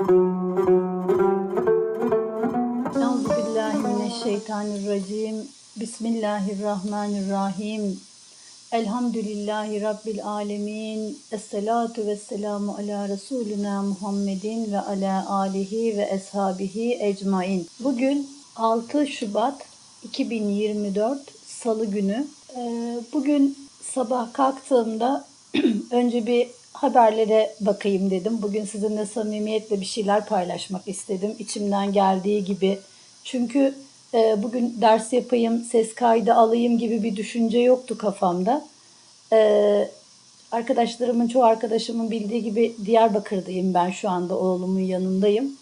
Euzubillahimineşşeytanirracim. Bismillahirrahmanirrahim. Elhamdülillahi Rabbil alemin. Esselatu vesselamu ala Resulina Muhammedin ve ala alihi ve eshabihi ecmain. Bugün 6 Şubat 2024 Salı günü. Ee, Bugün sabah kalktığımda önce bir haberlere bakayım dedim. Bugün sizinle samimiyetle bir şeyler paylaşmak istedim. İçimden geldiği gibi. Çünkü e, bugün ders yapayım, ses kaydı alayım gibi bir düşünce yoktu kafamda. E, arkadaşlarımın, çoğu arkadaşımın bildiği gibi Diyarbakır'dayım ben şu anda oğlumun yanındayım.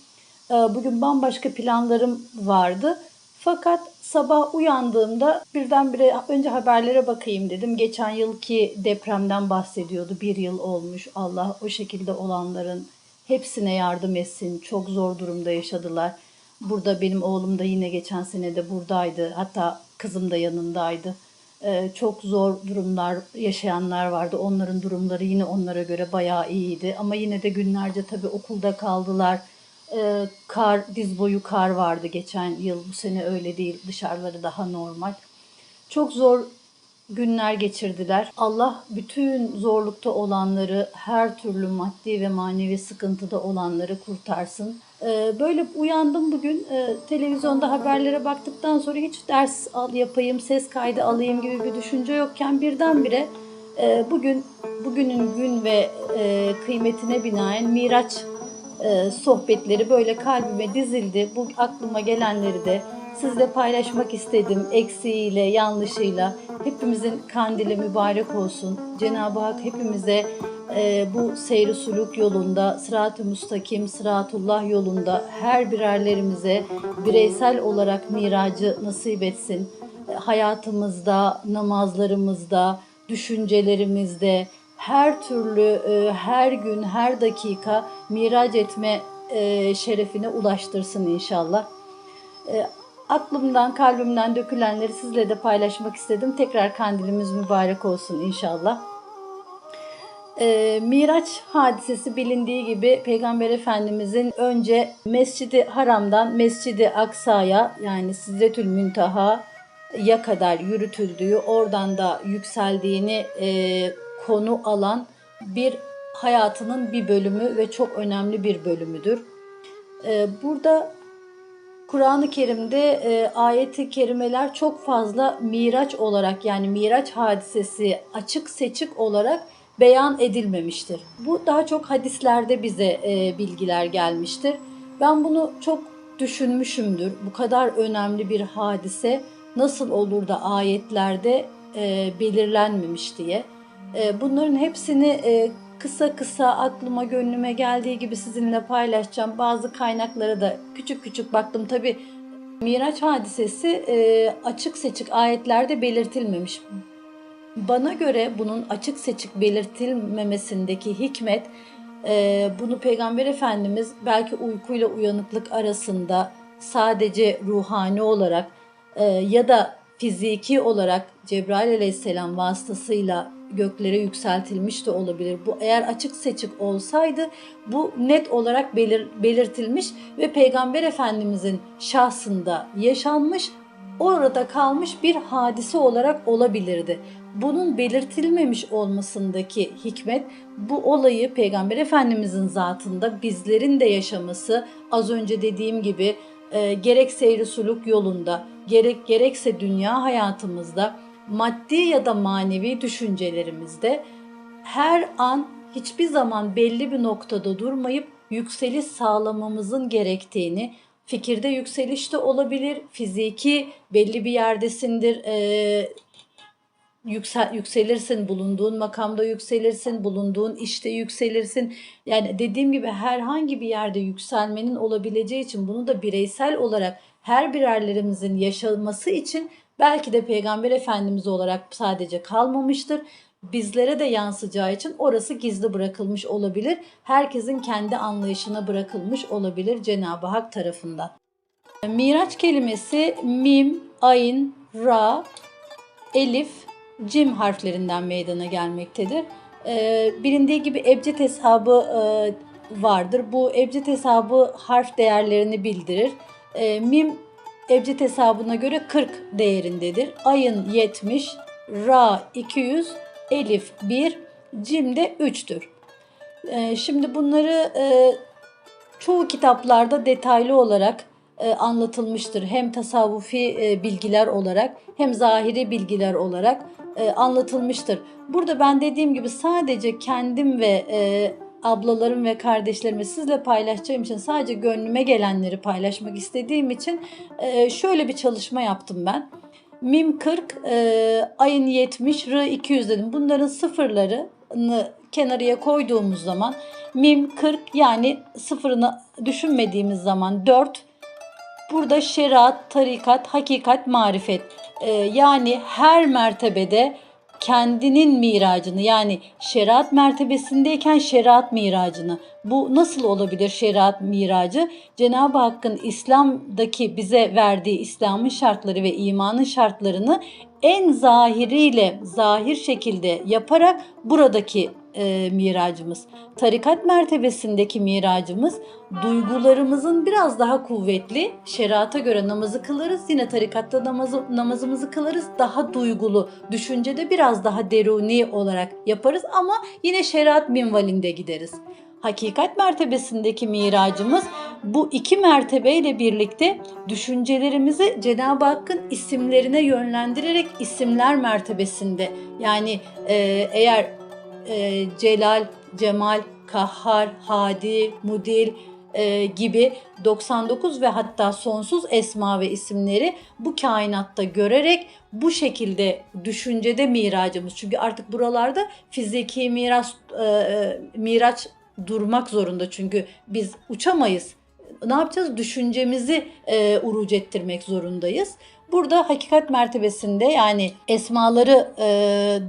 E, bugün bambaşka planlarım vardı. Fakat sabah uyandığımda birdenbire önce haberlere bakayım dedim. Geçen yılki depremden bahsediyordu. Bir yıl olmuş. Allah o şekilde olanların hepsine yardım etsin. Çok zor durumda yaşadılar. Burada benim oğlum da yine geçen sene de buradaydı. Hatta kızım da yanındaydı. Ee, çok zor durumlar yaşayanlar vardı. Onların durumları yine onlara göre bayağı iyiydi. Ama yine de günlerce tabii okulda kaldılar. Ee, kar, diz boyu kar vardı geçen yıl. Bu sene öyle değil. Dışarıları daha normal. Çok zor günler geçirdiler. Allah bütün zorlukta olanları, her türlü maddi ve manevi sıkıntıda olanları kurtarsın. Ee, Böyle uyandım bugün. Ee, Televizyonda haberlere baktıktan sonra hiç ders al yapayım, ses kaydı alayım gibi bir düşünce yokken birdenbire e, bugün bugünün gün ve e, kıymetine binaen Miraç e, sohbetleri böyle kalbime dizildi. Bu aklıma gelenleri de sizle paylaşmak istedim. Eksiğiyle, yanlışıyla. Hepimizin kandili mübarek olsun. Cenab-ı Hak hepimize e, bu seyri suluk yolunda, sırat-ı müstakim, sıratullah yolunda her birerlerimize bireysel olarak miracı nasip etsin. E, hayatımızda, namazlarımızda, düşüncelerimizde, her türlü, e, her gün, her dakika miraç etme e, şerefine ulaştırsın inşallah. E, aklımdan, kalbimden dökülenleri sizle de paylaşmak istedim. Tekrar kandilimiz mübarek olsun inşallah. E, Miraç hadisesi bilindiği gibi Peygamber Efendimizin önce Mescidi Haram'dan Mescidi Aksa'ya yani Sidretül Münteha'ya kadar yürütüldüğü, oradan da yükseldiğini e, konu alan bir hayatının bir bölümü ve çok önemli bir bölümüdür. E, burada Kur'an-ı Kerim'de e, ayeti kerimeler çok fazla miraç olarak yani miraç hadisesi açık seçik olarak beyan edilmemiştir. Bu daha çok hadislerde bize e, bilgiler gelmiştir. Ben bunu çok düşünmüşümdür. Bu kadar önemli bir hadise nasıl olur da ayetlerde e, belirlenmemiş diye. E, bunların hepsini e, kısa kısa aklıma gönlüme geldiği gibi sizinle paylaşacağım. Bazı kaynaklara da küçük küçük baktım. Tabi Miraç hadisesi e, açık seçik ayetlerde belirtilmemiş. Bana göre bunun açık seçik belirtilmemesindeki hikmet e, bunu Peygamber Efendimiz belki uykuyla uyanıklık arasında sadece ruhani olarak ya da fiziki olarak Cebrail aleyhisselam vasıtasıyla göklere yükseltilmiş de olabilir. Bu eğer açık seçik olsaydı bu net olarak belir, belirtilmiş ve Peygamber Efendimizin şahsında yaşanmış orada kalmış bir hadise olarak olabilirdi. Bunun belirtilmemiş olmasındaki hikmet bu olayı Peygamber Efendimizin zatında bizlerin de yaşaması az önce dediğim gibi e, gerek seyri suluk yolunda gerek gerekse dünya hayatımızda maddi ya da manevi düşüncelerimizde her an hiçbir zaman belli bir noktada durmayıp yükseliş sağlamamızın gerektiğini, fikirde yükseliş de olabilir, fiziki belli bir yerdesindir, e, yüksel, yükselirsin, bulunduğun makamda yükselirsin, bulunduğun işte yükselirsin. Yani dediğim gibi herhangi bir yerde yükselmenin olabileceği için bunu da bireysel olarak her birerlerimizin yaşaması için belki de Peygamber Efendimiz olarak sadece kalmamıştır. Bizlere de yansıyacağı için orası gizli bırakılmış olabilir. Herkesin kendi anlayışına bırakılmış olabilir Cenab-ı Hak tarafından. Miraç kelimesi mim, ayn, ra, elif, cim harflerinden meydana gelmektedir. Ee, bilindiği gibi ebced hesabı e, vardır. Bu ebced hesabı harf değerlerini bildirir. E, mim ebced hesabına göre 40 değerindedir. Ayın 70, ra 200, elif 1, cim de 3'tür. E, şimdi bunları e, çoğu kitaplarda detaylı olarak e, anlatılmıştır. Hem tasavvufi e, bilgiler olarak hem zahiri bilgiler olarak e, anlatılmıştır. Burada ben dediğim gibi sadece kendim ve e, ablalarım ve kardeşlerime sizle paylaşacağım için sadece gönlüme gelenleri paylaşmak istediğim için e, şöyle bir çalışma yaptım ben. Mim 40, e, ayın 70, R 200 dedim. Bunların sıfırlarını kenarıya koyduğumuz zaman mim 40 yani sıfırını düşünmediğimiz zaman 4, Burada şeriat, tarikat, hakikat, marifet. Ee, yani her mertebede kendinin miracını yani şeriat mertebesindeyken şeriat miracını. Bu nasıl olabilir şeriat miracı? Cenab-ı Hakk'ın İslam'daki bize verdiği İslam'ın şartları ve imanın şartlarını en zahiriyle, zahir şekilde yaparak buradaki e, miracımız. Tarikat mertebesindeki miracımız duygularımızın biraz daha kuvvetli. Şerata göre namazı kılarız. Yine tarikatta namazı, namazımızı kılarız. Daha duygulu. Düşüncede biraz daha deruni olarak yaparız ama yine şeriat minvalinde gideriz. Hakikat mertebesindeki miracımız bu iki mertebeyle birlikte düşüncelerimizi Cenab-ı Hakk'ın isimlerine yönlendirerek isimler mertebesinde yani e, eğer e, Celal, Cemal, Kahhar, Hadi, Mudil e, gibi 99 ve hatta sonsuz esma ve isimleri bu kainatta görerek bu şekilde düşüncede miracımız. Çünkü artık buralarda fiziki miras e, e, miraç durmak zorunda çünkü biz uçamayız. Ne yapacağız? Düşüncemizi e, uruc ettirmek zorundayız. Burada hakikat mertebesinde yani esmaları e,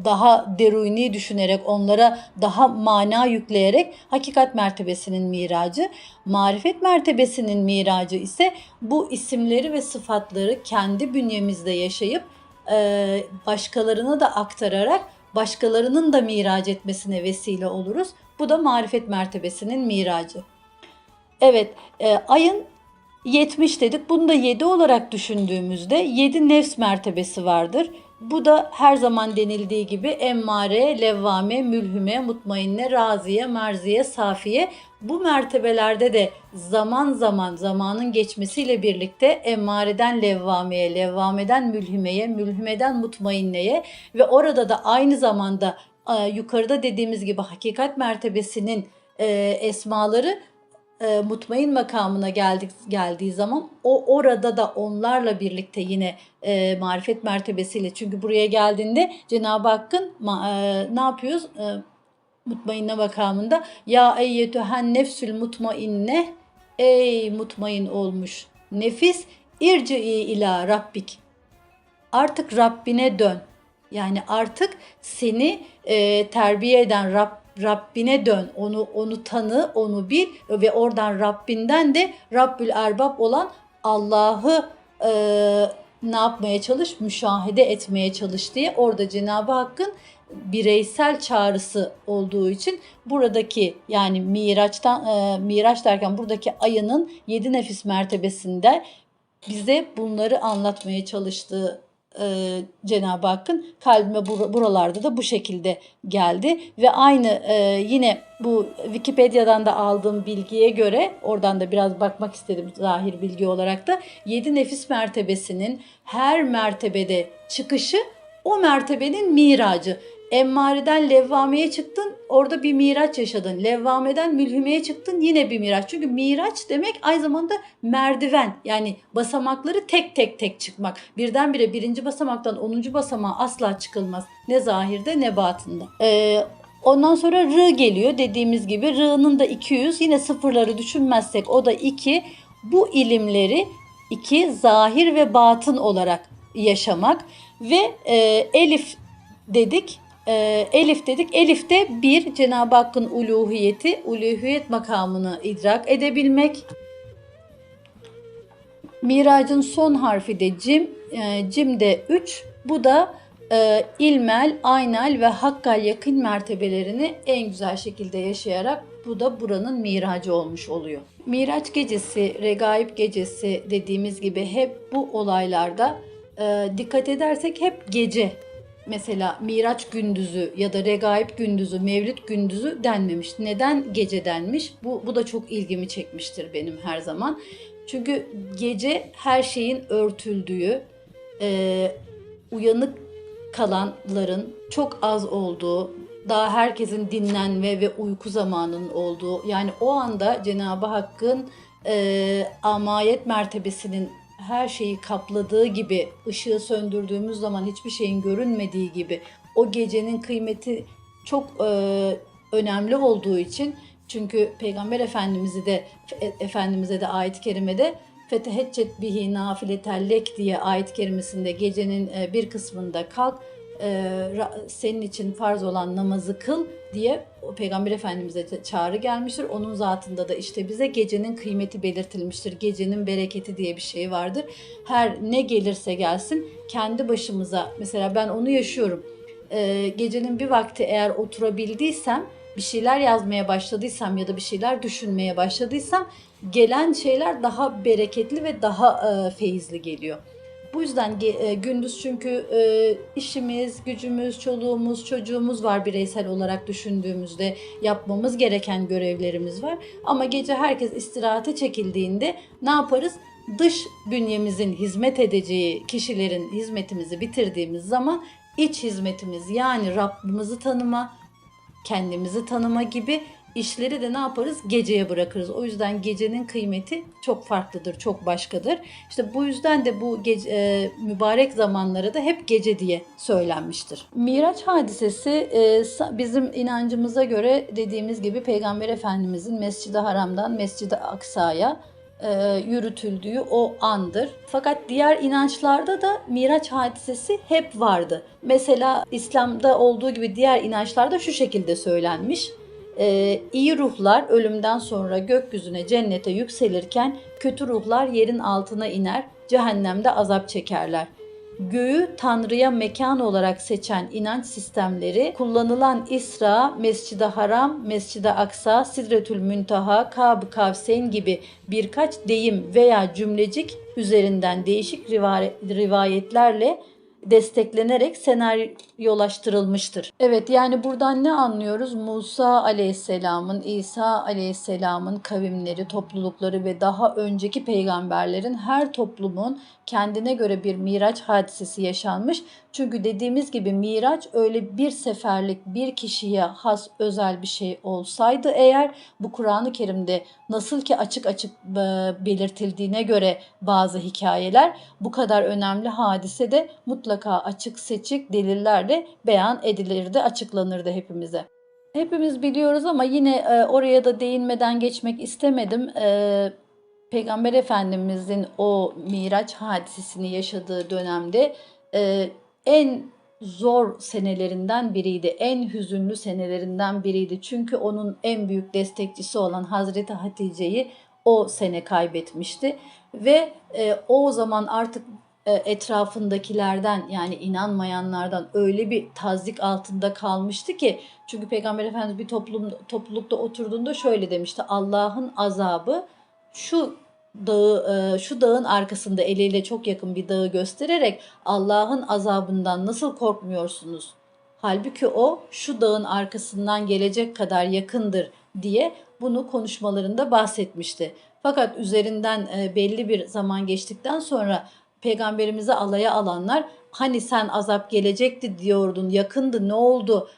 daha deruni düşünerek onlara daha mana yükleyerek hakikat mertebesinin miracı, marifet mertebesinin miracı ise bu isimleri ve sıfatları kendi bünyemizde yaşayıp e, başkalarına da aktararak başkalarının da mirac etmesine vesile oluruz. Bu da marifet mertebesinin miracı. Evet, e, ayın 70 dedik. Bunu da 7 olarak düşündüğümüzde 7 nefs mertebesi vardır. Bu da her zaman denildiği gibi emmare, levvame, mülhüme, mutmainne, raziye, merziye, safiye. Bu mertebelerde de zaman zaman zamanın geçmesiyle birlikte emmareden levvameye, levvameden mülhümeye, mülhümeden mutmainneye ve orada da aynı zamanda e, yukarıda dediğimiz gibi hakikat mertebesinin e, esmaları e, mutmain makamına geldik geldiği zaman o orada da onlarla birlikte yine e, marifet mertebesiyle çünkü buraya geldiğinde Cenab-ı Hakk'ın e, ne yapıyoruz? E, mutmainne makamında ya eyyetühen nefsül mutmainne ey mutmain olmuş nefis irci ila rabbik artık Rabbine dön. Yani artık seni e, terbiye eden Rab, Rabbine dön. Onu onu tanı, onu bil ve oradan Rabbinden de Rabbül Erbab olan Allah'ı e, ne yapmaya çalış? Müşahede etmeye çalış diye orada Cenab-ı Hakk'ın bireysel çağrısı olduğu için buradaki yani Miraç'tan e, Miraç derken buradaki ayının yedi nefis mertebesinde bize bunları anlatmaya çalıştığı e, Cenab-ı Hakk'ın kalbime bur- buralarda da bu şekilde geldi ve aynı e, yine bu Wikipedia'dan da aldığım bilgiye göre oradan da biraz bakmak istedim zahir bilgi olarak da yedi nefis mertebesinin her mertebede çıkışı o mertebenin miracı. Emmareden levvameye çıktın orada bir miraç yaşadın. Levvameden mülhümeye çıktın yine bir miraç. Çünkü miraç demek aynı zamanda merdiven yani basamakları tek tek tek çıkmak. Birdenbire birinci basamaktan onuncu basamağa asla çıkılmaz. Ne zahirde ne batında. Ee, Ondan sonra R geliyor dediğimiz gibi R'nın da 200 yine sıfırları düşünmezsek o da 2. Bu ilimleri iki zahir ve batın olarak yaşamak ve e, Elif dedik e, Elif dedik. Elif de bir Cenab-ı Hakk'ın uluhiyeti, uluhiyet makamını idrak edebilmek. Miracın son harfi de cim, e, cim de 3. Bu da e, ilmel, aynal ve hakkal yakın mertebelerini en güzel şekilde yaşayarak Bu da buranın miracı olmuş oluyor. Miraç gecesi, regaib gecesi dediğimiz gibi hep bu olaylarda e, dikkat edersek hep gece. Mesela Miraç gündüzü ya da Regaib gündüzü, Mevlid gündüzü denmemiş. Neden gece denmiş? Bu, bu da çok ilgimi çekmiştir benim her zaman. Çünkü gece her şeyin örtüldüğü, e, uyanık kalanların çok az olduğu, daha herkesin dinlenme ve uyku zamanının olduğu, yani o anda Cenab-ı Hakk'ın e, amayet mertebesinin her şeyi kapladığı gibi, ışığı söndürdüğümüz zaman hiçbir şeyin görünmediği gibi, o gecenin kıymeti çok e, önemli olduğu için, çünkü Peygamber Efendimiz'i de e, Efendimize de ayet-i kerimede feteheccet bihi nafiletellek diye ayet-i kerimesinde gecenin e, bir kısmında kalk senin için farz olan namazı kıl diye o Peygamber Efendimiz'e çağrı gelmiştir. Onun zatında da işte bize gecenin kıymeti belirtilmiştir. Gecenin bereketi diye bir şey vardır. Her ne gelirse gelsin kendi başımıza mesela ben onu yaşıyorum. E, gecenin bir vakti eğer oturabildiysem bir şeyler yazmaya başladıysam ya da bir şeyler düşünmeye başladıysam gelen şeyler daha bereketli ve daha e, feyizli geliyor. Bu yüzden e, gündüz çünkü e, işimiz, gücümüz, çoluğumuz, çocuğumuz var bireysel olarak düşündüğümüzde yapmamız gereken görevlerimiz var. Ama gece herkes istirahate çekildiğinde ne yaparız? Dış bünyemizin hizmet edeceği kişilerin hizmetimizi bitirdiğimiz zaman iç hizmetimiz yani Rabbimizi tanıma, kendimizi tanıma gibi işleri de ne yaparız? Geceye bırakırız. O yüzden gecenin kıymeti çok farklıdır, çok başkadır. İşte bu yüzden de bu gece, e, mübarek zamanları da hep gece diye söylenmiştir. Miraç hadisesi e, bizim inancımıza göre dediğimiz gibi Peygamber Efendimizin Mescid-i Haram'dan Mescid-i Aksa'ya e, yürütüldüğü o andır. Fakat diğer inançlarda da Miraç hadisesi hep vardı. Mesela İslam'da olduğu gibi diğer inançlarda şu şekilde söylenmiş. Ee, iyi ruhlar ölümden sonra gökyüzüne cennete yükselirken kötü ruhlar yerin altına iner, cehennemde azap çekerler. Göğü Tanrı'ya mekan olarak seçen inanç sistemleri kullanılan İsra, Mescid-i Haram, Mescid-i Aksa, Sidretül Müntaha, Kab-ı Kavseyn gibi birkaç deyim veya cümlecik üzerinden değişik riva- rivayetlerle desteklenerek senaryolaştırılmıştır. Evet yani buradan ne anlıyoruz? Musa aleyhisselamın, İsa aleyhisselamın kavimleri, toplulukları ve daha önceki peygamberlerin her toplumun kendine göre bir miraç hadisesi yaşanmış. Çünkü dediğimiz gibi miraç öyle bir seferlik bir kişiye has özel bir şey olsaydı eğer bu Kur'an-ı Kerim'de nasıl ki açık açık belirtildiğine göre bazı hikayeler bu kadar önemli hadise de mutlaka açık seçik delillerle beyan edilirdi, açıklanırdı hepimize. Hepimiz biliyoruz ama yine oraya da değinmeden geçmek istemedim. Peygamber Efendimizin o Miraç hadisesini yaşadığı dönemde en zor senelerinden biriydi. En hüzünlü senelerinden biriydi. Çünkü onun en büyük destekçisi olan Hazreti Hatice'yi o sene kaybetmişti. Ve e, o zaman artık e, etrafındakilerden yani inanmayanlardan öyle bir tazik altında kalmıştı ki çünkü Peygamber Efendimiz bir toplum toplulukta oturduğunda şöyle demişti Allah'ın azabı şu dağı e, şu dağın arkasında eliyle çok yakın bir dağı göstererek Allah'ın azabından nasıl korkmuyorsunuz? Halbuki o şu dağın arkasından gelecek kadar yakındır diye bunu konuşmalarında bahsetmişti. Fakat üzerinden e, belli bir zaman geçtikten sonra peygamberimizi alaya alanlar hani sen azap gelecekti diyordun yakındı ne oldu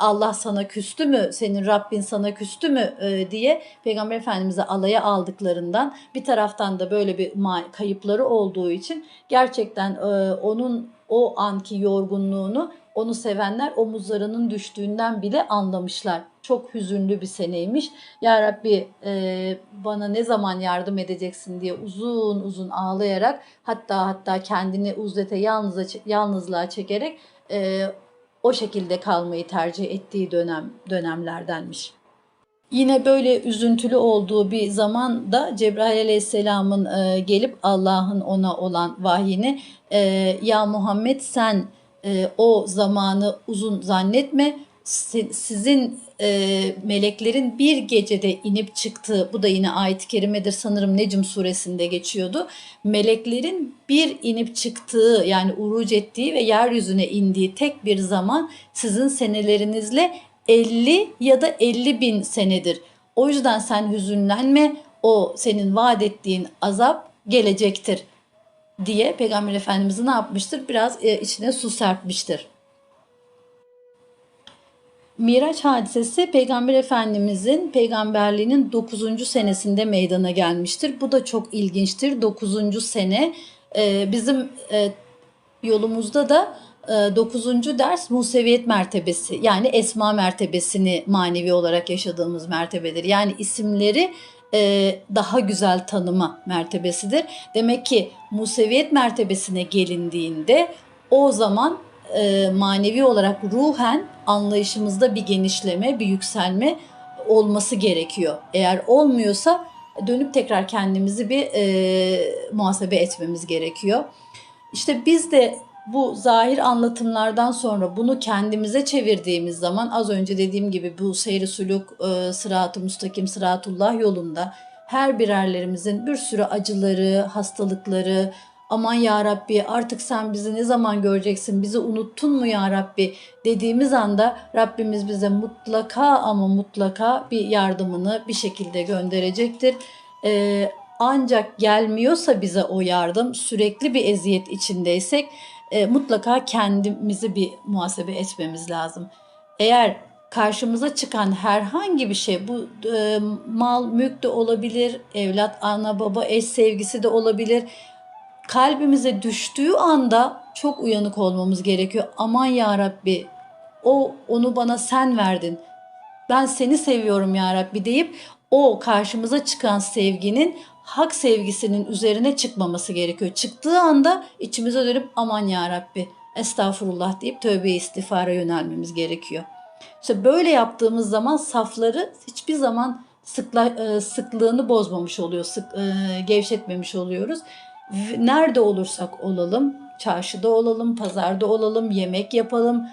Allah sana küstü mü senin Rabbin sana küstü mü Ee, diye peygamber efendimizi alaya aldıklarından bir taraftan da böyle bir kayıpları olduğu için gerçekten e, onun o anki yorgunluğunu onu sevenler omuzlarının düştüğünden bile anlamışlar. Çok hüzünlü bir seneymiş. Ya Rabbi e, bana ne zaman yardım edeceksin diye uzun uzun ağlayarak hatta hatta kendini uzlete yalnızlığa çekerek e, o şekilde kalmayı tercih ettiği dönem dönemlerdenmiş. Yine böyle üzüntülü olduğu bir zamanda Cebrail Aleyhisselam'ın e, gelip Allah'ın ona olan vahyini e, ya Muhammed sen e, o zamanı uzun zannetme sizin e, meleklerin bir gecede inip çıktığı bu da yine ayet-i kerimedir sanırım Necm suresinde geçiyordu. Meleklerin bir inip çıktığı yani uruc ettiği ve yeryüzüne indiği tek bir zaman sizin senelerinizle 50 ya da 50 bin senedir. O yüzden sen hüzünlenme o senin vaat ettiğin azap gelecektir diye Peygamber Efendimiz ne yapmıştır? Biraz e, içine su serpmiştir. Miraç hadisesi Peygamber Efendimizin peygamberliğinin 9. senesinde meydana gelmiştir. Bu da çok ilginçtir. 9. sene e, bizim e, yolumuzda da 9. ders Museviyet mertebesi yani esma mertebesini manevi olarak yaşadığımız mertebedir. Yani isimleri e, daha güzel tanıma mertebesidir. Demek ki Museviyet mertebesine gelindiğinde o zaman e, manevi olarak ruhen anlayışımızda bir genişleme, bir yükselme olması gerekiyor. Eğer olmuyorsa dönüp tekrar kendimizi bir e, muhasebe etmemiz gerekiyor. İşte biz de bu zahir anlatımlardan sonra bunu kendimize çevirdiğimiz zaman az önce dediğim gibi bu seyri suluk, e, sırat-ı müstakim, sıratullah yolunda her birerlerimizin bir sürü acıları, hastalıkları, aman ya Rabbi artık sen bizi ne zaman göreceksin, bizi unuttun mu ya Rabbi dediğimiz anda Rabbimiz bize mutlaka ama mutlaka bir yardımını bir şekilde gönderecektir. Ee, ancak gelmiyorsa bize o yardım sürekli bir eziyet içindeysek e, mutlaka kendimizi bir muhasebe etmemiz lazım. Eğer karşımıza çıkan herhangi bir şey bu e, mal mülk de olabilir, evlat, ana, baba, eş sevgisi de olabilir. Kalbimize düştüğü anda çok uyanık olmamız gerekiyor. Aman ya Rabbi o onu bana sen verdin. Ben seni seviyorum ya Rabbi deyip o karşımıza çıkan sevginin hak sevgisinin üzerine çıkmaması gerekiyor. Çıktığı anda içimize dönüp aman ya Rabbi estağfurullah deyip tövbe istiğfara yönelmemiz gerekiyor. İşte böyle yaptığımız zaman safları hiçbir zaman sıkla, e, sıklığını bozmamış oluyor, sık, e, gevşetmemiş oluyoruz. Nerede olursak olalım, çarşıda olalım, pazarda olalım, yemek yapalım,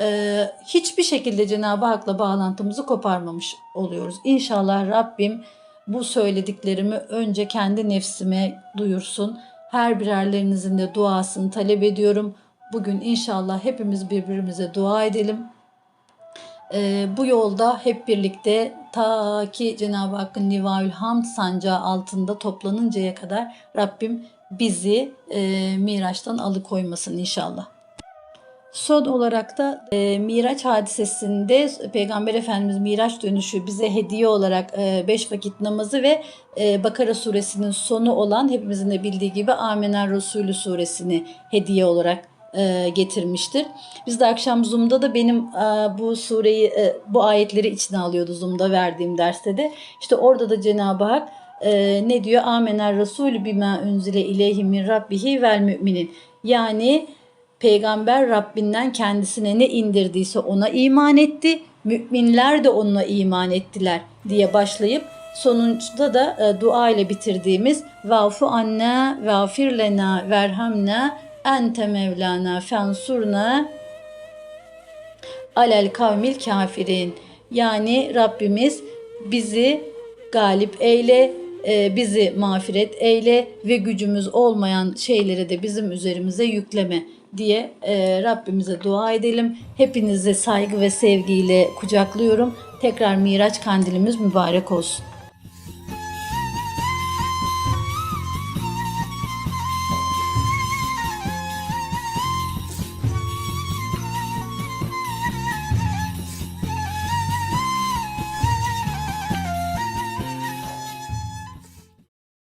e, hiçbir şekilde Cenab-ı Hak'la bağlantımızı koparmamış oluyoruz. İnşallah Rabbim bu söylediklerimi önce kendi nefsime duyursun. Her birerlerinizin de duasını talep ediyorum. Bugün inşallah hepimiz birbirimize dua edelim. Ee, bu yolda hep birlikte ta ki Cenab-ı Hakk'ın Nivaül Hamd sancağı altında toplanıncaya kadar Rabbim bizi e, Miraç'tan alıkoymasın inşallah. Son olarak da e, Miraç hadisesinde Peygamber Efendimiz Miraç dönüşü bize hediye olarak 5 e, vakit namazı ve e, Bakara suresinin sonu olan hepimizin de bildiği gibi Amener Resulü suresini hediye olarak e, getirmiştir. Biz de akşam Zoom'da da benim e, bu sureyi, e, bu ayetleri içine alıyordu Zoom'da verdiğim derste de. İşte orada da Cenab-ı Hak e, ne diyor? Amener Resulü bima unzile ileyhi min rabbihi vel müminin. Yani Peygamber Rabbinden kendisine ne indirdiyse ona iman etti. Müminler de onunla iman ettiler diye başlayıp sonuçta da e, dua ile bitirdiğimiz Vafu anna vafir lena verhamna ente mevlana fensurna alel kavmil kafirin. Yani Rabbimiz bizi galip eyle, bizi mağfiret eyle ve gücümüz olmayan şeyleri de bizim üzerimize yükleme diye e, Rabbimize dua edelim. Hepinizi saygı ve sevgiyle kucaklıyorum. Tekrar Miraç kandilimiz mübarek olsun.